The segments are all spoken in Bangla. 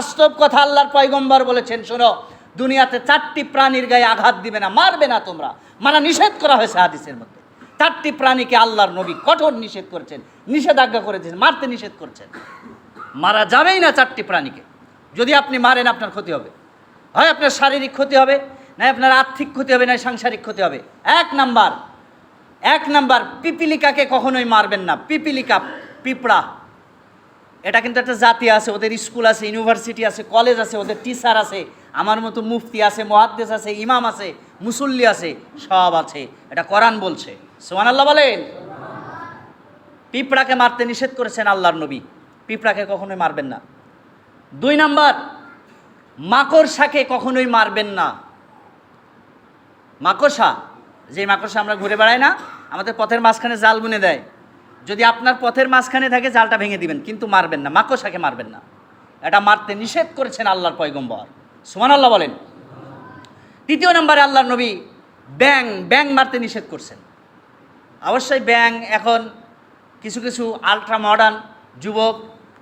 বাস্তব কথা আল্লাহর পয়গম্বর বলেছেন, শোনো, দুনিয়াতে চারটি প্রাণীর গায়ে আঘাত দিবে না, মারবে না তোমরা। মারা নিষেধ করা হয়েছে হাদিসের মধ্যে। চারটি প্রাণীকে আল্লাহর নবী কঠোর নিষেধ করেছেন, নিষেধাজ্ঞা করেছেন, মারতে নিষেধ করছেন। মারা যাবেই না চারটি প্রাণীকে। যদি আপনি মারেন, আপনার ক্ষতি হবে। হয় আপনার শারীরিক ক্ষতি হবে না আপনার আর্থিক ক্ষতি হবে না সাংসারিক ক্ষতি হবে। এক নাম্বার এক নাম্বার, পিপিলিকাকে কখনোই মারবেন না। পিপিলিকা, পিঁপড়া। এটা কিন্তু একটা জাতি আছে, ওদের স্কুল আছে, ইউনিভার্সিটি আছে, কলেজ আছে, ওদের টিচার আছে, আমার মতো মুফতি আছে মহাদ্দেশ আছে, ইমাম আছে, মুসল্লি আছে, সব আছে। এটা কোরআন বলছে। সোমান আল্লাহ বলেন। পিঁপড়াকে মারতে নিষেধ করেছেন আল্লাহর নবী। পিঁপড়াকে কখনোই মারবেন না। দুই নাম্বার, মাকড়সাকে কখনোই মারবেন না। মাকড়সা যে মাকড়সা আমরা ঘুরে বেড়াই না, আমাদের পথের মাঝখানে জাল বুনে দেয়। যদি আপনার পথের মাঝখানে থাকে, জালটা ভেঙে দিবেন, কিন্তু মারবেন না, মাকড়সাকে মারবেন না। এটা মারতে নিষেধ করেছেন আল্লাহর পয়গম্বর। সুমান আল্লাহ বলেন। তৃতীয় নম্বরে আল্লাহর নবী ব্যাং ব্যাং মারতে নিষেধ করছেন। অবশ্যই ব্যাং এখন কিছু কিছু আলট্রা মডার্ন যুবক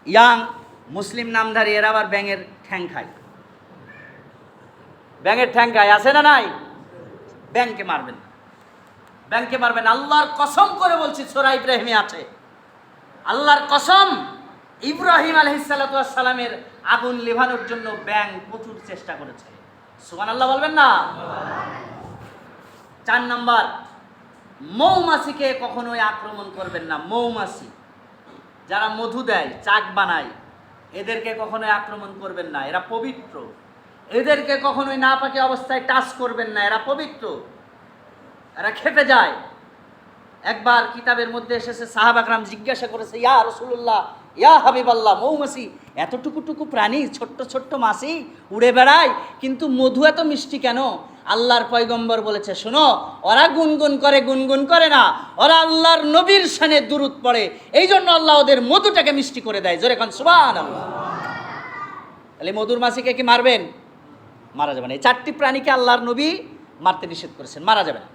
ইয়াং মুসলিম নামধারী, এরা আবার ব্যাঙের ঠ্যাং খায়। ব্যাঙের ঠ্যাং খায়, আছে না নাই? ব্যাংকে মারবেন। না ব্যাংকে পারবেন আল্লাহর কসম করে বলছি, সোরা ইব্রাহিমে আছে। আল্লাহর কসম ইব্রাহিম আলহিসাল্লামের আগুন লিভানোর জন্য ব্যাংক প্রচুর চেষ্টা করেছে। সুমান আল্লাহ বলবেন না? চার নাম্বার, মৌমাছিকে কখনোই আক্রমণ করবেন না। মৌমাছি, যারা মধু দেয়, চাক বানায়, এদেরকে কখনোই আক্রমণ করবেন না। এরা পবিত্র। এদেরকে কখনোই না পাকে অবস্থায় টাচ করবেন না। এরা পবিত্র। এরা খেপে যায়। একবার কিতাবের মধ্যে এসেছে সাহাবাকরাম জিজ্ঞাসা করেছে, ইয়া রসুল্লাহ ইয়া হাবিবাল্লাহ, মৌমাছি, এতটুকু টুকু প্রাণী, ছোট্ট ছোট্ট মাছি উড়ে বেড়ায়, কিন্তু মধু এত মিষ্টি কেন? আল্লাহর পয়গম্বর বলেছে, শোনো, ওরা গুনগুন করে গুনগুন করে না, ওরা আল্লাহর নবীর শানে দুরুদ পড়ে এই জন্য আল্লাহ ওদের মধুটাকে মিষ্টি করে দেয়। জোরে এখন সুবান তাহলে মধুর মাসিকে কি মারবেন? মারা যাবে না। এই চারটি প্রাণীকে আল্লাহর নবী মারতে নিষেধ করেছেন, মারা যাবে না।